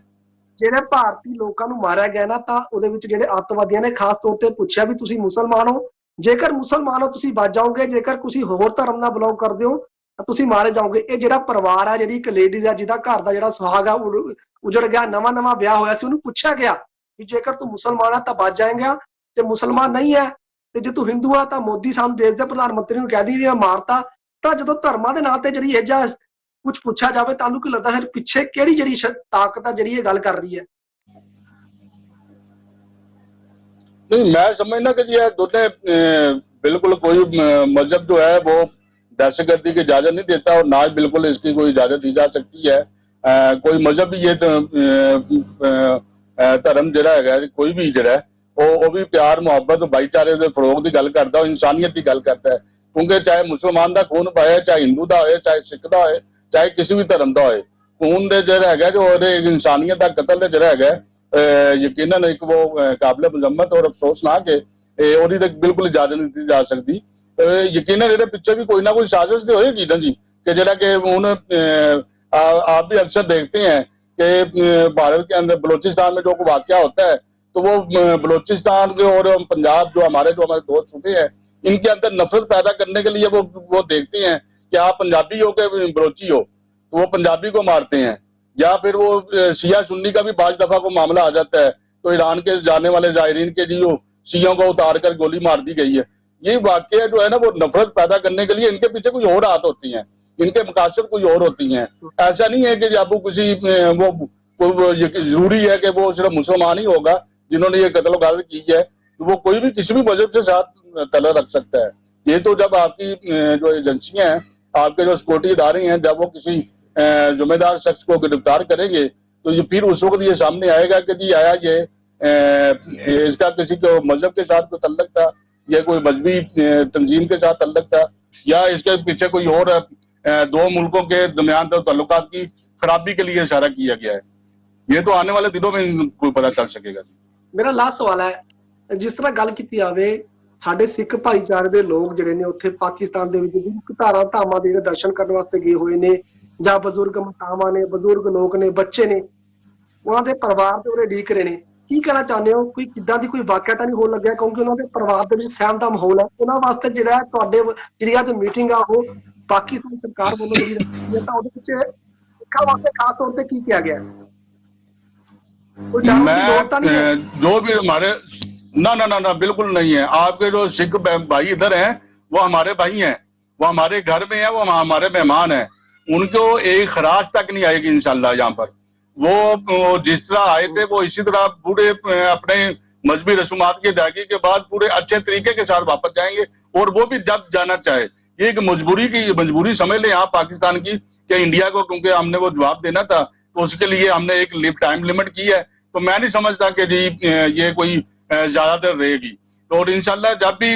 ਜਿਹੜੇ ਭਾਰਤੀ ਲੋਕਾਂ ਨੂੰ ਮਾਰਿਆ ਗਿਆ ਨਾ ਤਾਂ ਉਹਦੇ ਵਿੱਚ ਜਿਹੜੇ ਅੱਤਵਾਦੀਆਂ ਨੇ ਖਾਸ ਤੌਰ ਤੇ ਪੁੱਛਿਆ ਵੀ ਤੁਸੀਂ ਮੁਸਲਮਾਨ ਹੋ ਜੇਕਰ ਮੁਸਲਮਾਨ ਹੋ ਤੁਸੀਂ ਬਚ ਜਾਓਗੇ ਜੇਕਰ ਤੁਸੀਂ ਹੋਰ ਧਰਮ ਨਾਲ ਬਿਲੋਂਗ ਕਰਦੇ ਹੋ ਤਾਂ ਤੁਸੀਂ ਮਾਰੇ ਜਾਓਗੇ ਇਹ ਜਿਹੜਾ ਪਰਿਵਾਰ ਆ ਜਿਹੜੀ ਇੱਕ ਲੇਡੀਜ਼ ਆ ਜਿਹਦਾ ਘਰ ਦਾ ਜਿਹੜਾ ਸੁਹਾਗ ਆ ਉੜ- ਉਜੜ ਗਿਆ ਨਵਾਂ ਨਵਾਂ ਵਿਆਹ ਹੋਇਆ ਸੀ ਉਹਨੂੰ ਪੁੱਛਿਆ ਗਿਆ ਕਿ ਜੇਕਰ ਤੂੰ ਮੁਸਲਮਾਨ ਆ ਤਾਂ ਬਚ ਜਾਏਗਾ ਤੇ ਮੁਸਲਮਾਨ ਨਹੀਂ ਹੈ ਤੇ ਜੇ ਤੂੰ ਹਿੰਦੂ ਆ ਤਾਂ ਮੋਦੀ ਸਾਨੂੰ ਦੇਸ਼ ਦੇ ਪ੍ਰਧਾਨ ਮੰਤਰੀ ਨੂੰ ਕਹਿ ਦੀ ਵੀ ਮੈਂ ਮਾਰਤਾ ਤਾਂ ਜਦੋਂ ਧਰਮਾਂ ਦੇ ਨਾਂ ਤੇ ਜਿਹੜੀ ਇਹ ਜਾਂ ਕੁਝ ਪੁੱਛਿਆ ਜਾਵੇ ਤੁਹਾਨੂੰ ਕੀ ਲੱਗਦਾ ਫਿਰ ਪਿੱਛੇ ਕਿਹੜੀ ਜਿਹੜੀ ਸ਼- ਤਾਕਤ ਆ ਜਿਹੜੀ ਇਹ ਗੱਲ ਕਰ ਰਹੀ ਹੈ नहीं मैं समझना कि ये दोनों अ, बिल्कुल कोई अ, मजहब जो है वो दहशतगर्दी की इजाजत नहीं देता और ना ही बिल्कुल इसकी कोई इजाजत दी जा सकती है अ, कोई मजहब भी ये तो, अ, अ, अ, ਧਰਮ ਜਿਹੜਾ ਹੈਗਾ ਕੋਈ ਵੀ ਜਿਹੜਾ ਹੈ, ਉਹ ਉਹ ਵੀ ਪਿਆਰ ਮੁਹੱਬਤ ਭਾਈਚਾਰੇ ਦੇ ਫਰੋਗ ਦੀ ਗੱਲ ਕਰਦਾ ਉਹ ਇਨਸਾਨੀਅਤ ਦੀ ਗੱਲ ਕਰਦਾ ਹੈ ਕਿਉਂਕਿ ਚਾਹੇ ਮੁਸਲਮਾਨ ਦਾ ਖੂਨ ਪਾਇਆ ਚਾਹੇ ਹਿੰਦੂ ਦਾ ਹੋਏ ਚਾਹੇ ਸਿੱਖ ਦਾ ਹੋਏ ਚਾਹੇ ਕਿਸੇ ਵੀ ਧਰਮ ਦਾ ਹੋਏ ਖੂਨ ਦੇ ਜਿਹੜਾ ਹੈਗਾ ਜੋ ਉਹਦੇ ਇਨਸਾਨੀਅਤ ਦਾ ਕਤਲ ਦੇ ਜਿਹੜਾ ਹੈਗਾ ਅਹ ਯਕੀਨਨ ਇੱਕ ਉਹ ਅਹ ਕਾਬਿਲ ਮਜ਼ਮਤ ਔਰ ਅਫਸੋਸਨਾਕ ਹੈ ਇਹ ਉਹਦੀ ਤਾਂ ਬਿਲਕੁਲ ਇਜਾਜ਼ਤ ਨਹੀਂ ਦਿੱਤੀ ਜਾ ਸਕਦੀ ਅਹ ਯਕੀਨਨ ਇਹਦੇ ਪਿੱਛੇ ਵੀ ਕੋਈ ਨਾ ਕੋਈ ਸਾਜ਼ਿਸ਼ ਤੇ ਹੋਏਗੀ ਨਾ ਜੀ कि जरा कि उन अ, आ- आप भी अक्सर देखते हैं कि अ, भारत के अंदर बलूचिस्तान में जो कोई वाक्य होता है तो वो अ, बलूचिस्तान के और पंजाब जो हमारे जो हमारे दोस्त सूबे हैं इनके अंदर नफरत पैदा करने के लिए वो वो देखते हैं कि आप पंजाबी हो के बलोची हो तो वो पंजाबी को मारते हैं। या फिर वो शिया सुन्नी का भी पाँच दफ़ा को मामला आ जाता है तो ईरान के जाने वाले जायरीन के जो शियों को उतार कर गोली मार दी गई है। ये वाक्य जो है ना, वो नफरत पैदा करने के लिए इनके पीछे कुछ और हाथ होती हैं। इनके मकासद कोई और होती हैं। ऐसा नहीं है कि जब किसी वो ज़रूरी है कि वो सिर्फ़ मुसलमान ही होगा, जिन्होंने ये कत्ल की है। तो वो कोई भी किसी भी मज़हब से साथ कलर रख सकता है। ये तो जब आपकी जो एजेंसियाँ हैं, आपके जो सिक्योरिटी इदारे हैं, जब वो किसी जुम्मेदार शख्स को गिरफ़्तार करेंगे तो ये फिर उस वक्त ये सामने आएगा कि जी, आया ये इसका किसी को मज़हब के साथ कोई तल्लक था, या कोई मजहबी तंजीम के साथ तल्लक था, या इसके पीछे कोई और दो मुल्कों के दरमियान तो तल्लुक की खराबी के लिए इशारा किया गया है। ये तो आने वाले दिनों में कोई पता चल सकेगा मेरा लास्ट सवाल है। जिस तरह गल की जाए ਸਾਡੇ ਸਿੱਖ ਭਾਈਚਾਰੇ ਦੇ ਲੋਕ ਜਿਹੜੇ ਨੇ ਉੱਥੇ ਪਾਕਿਸਤਾਨ ਦੇ ਵਿੱਚ ਗੁਰੂ ਧਾਰਾ ਧਾਮਾਂ ਦੇ ਜਿਹੜੇ ਦਰਸ਼ਨ ਕਰਨ ਵਾਸਤੇ ਗਏ ਹੋਏ ਨੇ, ਜਾਂ ਬਜ਼ੁਰਗ ਮਾਤਾਵਾਂ ਨੇ, ਬਜ਼ੁਰਗ ਲੋਕ ਨੇ, ਬੱਚੇ ਨੇ, ਉਹਨਾਂ ਦੇ ਪਰਿਵਾਰ ਤੇ ਉਹਨੇ ਢੀਕ ਰਹੇ ਨੇ। ਕੀ ਕਹਿਣਾ ਚਾਹੁੰਦੇ ਹੋ? ਕੋਈ ਕਿੱਦਾਂ ਦੀ ਕੋਈ ਵਾਕਿਆ ਤਾਂ ਨਹੀਂ ਹੋਣ ਲੱਗਿਆ, ਕਿਉਂਕਿ ਉਹਨਾਂ ਦੇ ਪਰਿਵਾਰ ਦੇ ਵਿੱਚ ਸਹਿਮ ਦਾ ਮਾਹੌਲ ਹੈ। ਉਹਨਾਂ ਵਾਸਤੇ ਜਿਹੜਾ ਤੁਹਾਡੇ ਜਿਹੜੀ ਅੱਜ ਮੀਟਿੰਗ ਆ, ਉਹ ਪਾਕਿਸਤਾਨ ਸਰਕਾਰ ਵੱਲੋਂ ਜਿਹੜੀ ਰੱਖੀ ਹੈ, ਤਾਂ ਉਹਦੇ ਵਿੱਚ ਸਿੱਖਾਂ ਵਾਸਤੇ ਖਾਸ ਤੌਰ ਤੇ ਕੀ ਕਿਹਾ ਗਿਆ ਹੈ? ਕੋਈ ਜਾਣਨ ਦੀ ਲੋੜ ना ना ना ना, बिल्कुल नहीं है। आपके जो सिख भाई इधर हैं, वो हमारे भाई हैं। वो हमारे घर में है, वो हमारे मेहमान हैं। उनको एक खराज तक नहीं आएगी, इंशाल्लाह, यहाँ पर। वो जिस तरह आए थे, वो इसी तरह पूरे अपने मजहबी रसूमात की अदायगी के बाद पूरे अच्छे तरीके के साथ वापस जाएँगे और वो भी जब जाना चाहे। ये एक मजबूरी की, मजबूरी समझ लें यहाँ पाकिस्तान की कि इंडिया को, क्योंकि हमने वो जवाब देना था तो उसके लिए हमने एक टाइम लिमिट की है। तो मैं नहीं समझता कि जी ये कोई ज़्यादा देर रहेगी। तो और इनशाला जब भी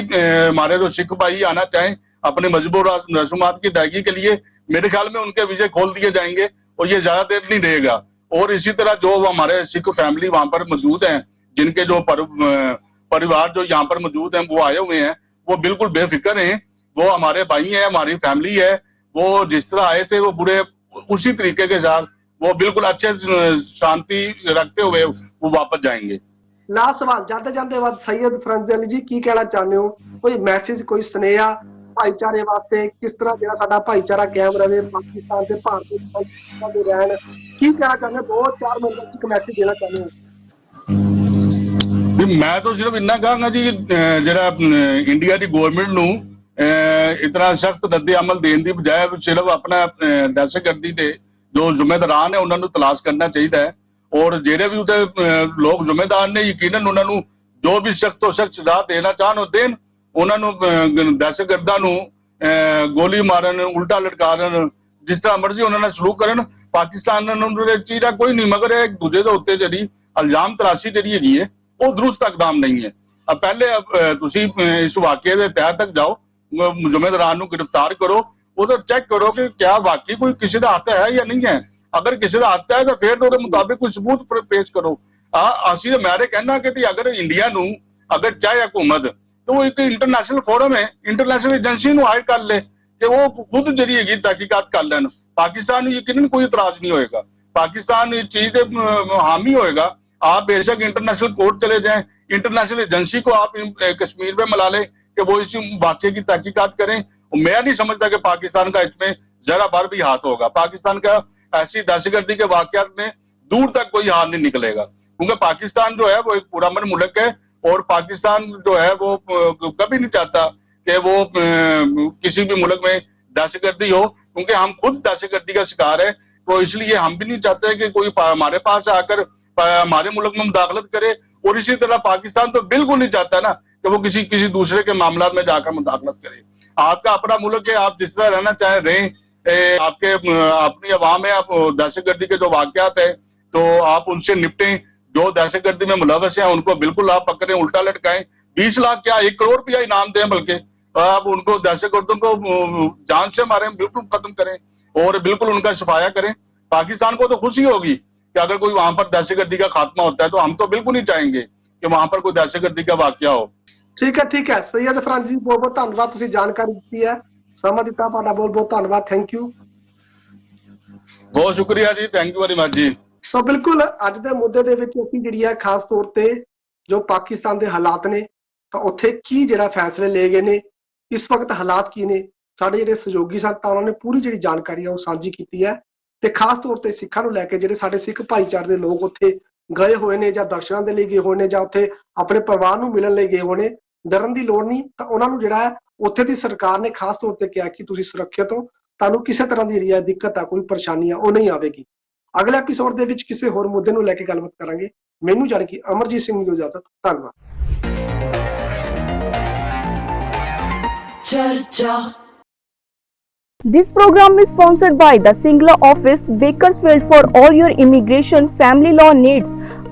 हमारे जो सिख भाई आना चाहें अपने मजबूर रसूमात की अदायगी के लिए मेरे ख्याल में उनके विजय खोल दिए जाएँगे और ये ज़्यादा देर नहीं रहेगा। और इसी तरह जो हमारे सिख फैमिली वहाँ पर मौजूद हैं जिनके जो पर, परिवार जो यहाँ पर मौजूद हैं वो आए हुए हैं वो बिल्कुल बेफिक्र हैं। वो हमारे भाई हैं हमारी फैमिली है वो जिस तरह आए थे वो बुरे उसी तरीके के साथ वो बिल्कुल अच्छे शांति रखते हुए वो वापस जाएँगे। ਲਾਸਟ ਸਵਾਲ, ਜਾਂਦੇ ਜਾਂਦੇ ਬਾਅਦ ਸੈਯਦ ਫਰੰਜ਼ ਅਲੀ ਜੀ ਕੀ ਕਹਿਣਾ ਚਾਹੁੰਦੇ ਹੋ? ਕੋਈ ਮੈਸੇਜ ਕੋਈ ਸੁਨੇਹਾ ਭਾਈਚਾਰੇ ਵਾਸਤੇ ਕਿਸ ਤਰ੍ਹਾਂ ਜਿਹੜਾ ਸਾਡਾ ਭਾਈਚਾਰਾ ਕਾਇਮ ਰਵੇ ਪਾਕਿਸਤਾਨ ਤੇ ਭਾਰਤ ਭਾਈਚਾਰੇ ਦੇ ਰਹਿਣ? ਕੀ ਕਹਿਣਾ ਚਾਹੁੰਦੇ ਬਹੁਤ ਚਾਰ ਮਿੰਟ ਵਿੱਚ ਇੱਕ ਮੈਸੇਜ ਦੇਣਾ ਚਾਹੁੰਦੇ ਹੋ। ਵੀ ਮੈਂ ਤਾਂ ਸਿਰਫ ਇੰਨਾ ਕਹਾਂਗਾ ਜੀ ਜਿਹੜਾ ਇੰਡੀਆ ਦੀ ਗਵਰਨਮੈਂਟ ਨੂੰ, ਅਹ, ਇਤਨਾ ਸਖਤ ਰੱਦੇ ਅਮਲ ਦੇਣ ਦੀ ਬਜਾਏ ਸਿਰਫ ਆਪਣਾ ਦਹਿਸ਼ਤਗਰਦੀ ਦੇ ਜੋ ਜ਼ਿੰਮੇਦਾਰਾਂ ਨੇ ਉਹਨਾਂ ਨੂੰ ਤਲਾਸ਼ ਕਰਨਾ ਚਾਹੀਦਾ ਹੈ। ਔਰ ਜਿਹੜੇ ਵੀ ਉਹਦੇ ਅਹ ਲੋਕ ਜ਼ਿੰਮੇਦਾਰ ਨੇ ਯਕੀਨਨ ਉਹਨਾਂ ਨੂੰ ਜੋ ਵੀ ਸਖਤ ਤੋਂ ਸਖਤ ਸਜ਼ਾ ਦੇਣਾ ਚਾਹਣ ਉਹ ਦੇਣ ਉਹਨਾਂ ਨੂੰ ਅਹ, ਦਹਿਸ਼ਤਗਰਦਾਂ ਨੂੰ ਅਹ, ਗੋਲੀ ਮਾਰਨ ਉਲਟਾ ਲਟਕਾਰਨ ਜਿਸ ਤਰ੍ਹਾਂ ਮਰਜ਼ੀ ਉਹਨਾਂ ਨਾਲ ਸਲੂਕ ਕਰਨ ਪਾਕਿਸਤਾਨ ਨੂੰ ਉਹਦੇ ਚੀਜ਼ ਦਾ ਕੋਈ ਨਹੀਂ ਮਗਰ ਇਹ ਦੂਜੇ ਦੇ ਉੱਤੇ ਜਿਹੜੀ ਇਲਜ਼ਾਮ ਤਰਾਸ਼ੀ ਜਿਹੜੀ ਹੈਗੀ ਹੈ ਉਹ ਦਰੁਸਤ ਇਕਦਾਮ ਨਹੀਂ ਹੈ। ਅਹ ਪਹਿਲੇ ਤੁਸੀਂ ਇਸ ਵਾਕਿਏ ਦੇ ਤਹਿ ਤੱਕ ਜਾਓ ਅਹ, ਜ਼ਿੰਮੇਦਾਰਾਂ ਨੂੰ ਗ੍ਰਿਫਤਾਰ ਕਰੋ ਉਹਦਾ ਚੈੱਕ ਕਰੋ ਕਿ ਕਿਆ ਵਾਕਈ ਕੋਈ ਕਿਸੇ ਦਾ ਹੱਥ ਹੈ ਜਾਂ ਨਹੀਂ ਹੈ। ਅਗਰ ਕਿਸੇ ਦਾ ਹੱਥ ਹੈ ਤਾਂ ਫਿਰ ਉਹਦੇ ਮੁਤਾਬਿਕ ਕੋਈ ਸਬੂਤ ਪ- ਪੇਸ਼ ਕਰੋ ਆ ਅਸੀਂ ਤਾਂ ਮੈਂ ਤਾਂ ਕਹਿਣਾ ਕਿ ਵੀ ਅਗਰ ਇੰਡੀਆ ਨੂੰ ਅਗਰ ਚਾਹੇ ਹਕੂਮਤ ਤਾਂ ਉਹ ਇੱਕ ਇੰਟਰਨੈਸ਼ਨਲ ਫੋਰਮ ਹੈ ਇੰਟਰਨੈਸ਼ਨਲ ਏਜੰਸੀ ਨੂੰ ਹਾਇਰ ਕਰ ਲੇ ਕਿ ਉਹ ਖੁਦ ਜਿਹੜੀ ਹੈਗੀ ਤਹਿਕੀਕਾਤ ਕਰ ਲੈਣ ਪਾਕਿਸਤਾਨ ਨੂੰ ਯਕੀਨਨ ਕੋਈ ਇਤਰਾਜ਼ ਨਹੀਂ ਹੋਏਗਾ पाकिस्तान इस चीज के अम, हामी होएगा आप बेशक इंटरनेशनल कोर्ट चले जाएं इंटरनेशनल एजेंसी को आप इन- ए, कश्मीर में मिला लें कि वो इस वाक्य की तहकीकात करें और मैं नहीं समझता कि पाकिस्तान का इसमें जरा बार भी हाथ होगा पाकिस्तान का ऐसी दहशतगर्दी के वाकयात में दूर तक कोई हाथ नहीं निकलेगा। क्योंकि पाकिस्तान जो है, वो एक पूरा मन मुल्क है और पाकिस्तान जो है, वो कभी नहीं चाहता कि वो किसी भी मुल्क में दहशतगर्दी हो। क्योंकि हम खुद दहशतगर्दी का शिकार है तो इसलिए हम भी नहीं चाहते कि कोई हमारे पास आकर हमारे मुल्क में मुदाखलत करे। और इसी तरह पाकिस्तान तो बिल्कुल नहीं चाहता ना कि वो किसी किसी दूसरे के मामला में जाकर मुदाखलत करे। आपका अपना मुल्क है, आप जिस तरह रहना चाहे, रहें। ए, आपके अपनी आवाम है आप दहशत गर्दी के जो वाकत है तो आप उनसे निपटें। जो दहशत गर्दी में मुलवस है उनको बिल्कुल आप पकड़ें उल्टा लटकाएँ। बीस लाख क्या एक करोड़ रुपया इनाम दें बल्कि आप उनको दहशत गर्दों को जान से मारें बिल्कुल खत्म करें और बिल्कुल उनका सफाया करें। पाकिस्तान को तो खुशी होगी कि अगर कोई वहाँ पर दहशत गर्दी का खात्मा होता है तो हम तो बिल्कुल नहीं चाहेंगे कि वहाँ पर कोई दहशत गर्दी का वाक्य हो। ठीक है ठीक है। सैयद फरान जी बहुत बहुत धन्यवाद जानकारी दी है। ਸਮਾਂ ਦਿੱਤਾ ਤੁਹਾਡਾ ਬਹੁਤ ਬਹੁਤ ਧੰਨਵਾਦ ਥੈਂਕ ਯੂ ਬਹੁਤ ਸ਼ੁਕਰੀਆ ਜੀ ਥੈਂਕ ਯੂ ਵੈਰੀ ਮਚ ਜੀ। ਸੋ ਬਿਲਕੁਲ ਅੱਜ ਦੇ ਮੁੱਦੇ ਦੇ ਵਿੱਚ ਅਸੀਂ ਜਿਹੜੀ ਹੈ ਖਾਸ ਤੌਰ ਤੇ ਜੋ ਪਾਕਿਸਤਾਨ ਦੇ ਹਾਲਾਤ ਨੇ ਤਾਂ ਉੱਥੇ ਕੀ ਜਿਹੜਾ ਫੈਸਲੇ ਲਏ ਗਏ ਨੇ ਇਸ ਵਕਤ ਹਾਲਾਤ ਕੀ ਨੇ ਸਾਡੇ ਜਿਹੜੇ ਸਹਿਯੋਗੀ ਸਨ ਤਾਂ ਉਹਨਾਂ ਨੇ ਪੂਰੀ ਜਿਹੜੀ ਜਾਣਕਾਰੀ ਆ ਉਹ ਸਾਂਝੀ ਕੀਤੀ ਹੈ। ਤੇ ਖਾਸ ਤੌਰ ਤੇ ਸਿੱਖਾਂ ਨੂੰ ਲੈ ਕੇ ਜਿਹੜੇ ਸਾਡੇ ਸਿੱਖ ਭਾਈਚਾਰੇ ਦੇ ਲੋਕ ਉੱਥੇ ਗਏ ਹੋਏ ਨੇ ਜਾਂ ਦਰਸ਼ਨਾਂ ਦੇ ਲਈ ਗਏ ਹੋਏ ਨੇ ਜਾਂ ਉੱਥੇ ਆਪਣੇ ਪਰਿਵਾਰ ਨੂੰ ਮਿਲਣ ਲਈ ਗਏ ਹੋਏ ਨੇ ਡਰਨ ਦੀ ਲੋੜ ਨਹੀਂ। ਤਾਂ ਉਹਨਾਂ ਨੂੰ ਜਿਹੜਾ ਹੈ ਉੱਥੇ ਦੀ ਸਰਕਾਰ ਨੇ ਖਾਸ ਤੌਰ ਤੇ ਕਿਹਾ ਕਿ ਤੁਸੀਂ ਸੁਰੱਖਿਅਤ ਹੋ। ਤੁਹਾਨੂੰ ਕਿਸੇ ਤਰ੍ਹਾਂ ਦੀ ਜਿਹੜੀ ਹੈ ਦਿੱਕਤ ਆ ਕੋਈ ਪਰੇਸ਼ਾਨੀ ਆ ਉਹ ਨਹੀਂ ਆਵੇਗੀ। ਅਗਲੇ ਐਪੀਸੋਡ ਦੇ ਵਿੱਚ ਕਿਸੇ ਹੋਰ ਮੁੱਦੇ ਨੂੰ ਲੈ ਕੇ ਗੱਲਬਾਤ ਕਰਾਂਗੇ। ਮੈਨੂੰ ਜਾਣ ਕੇ ਅਮਰਜੀਤ ਸਿੰਘ ਨੂੰ ਇਜਾਜ਼ਤ ਧੰਨਵਾਦ। This program is sponsored by the Singla Office, Bakersfield for all your immigration family law needs.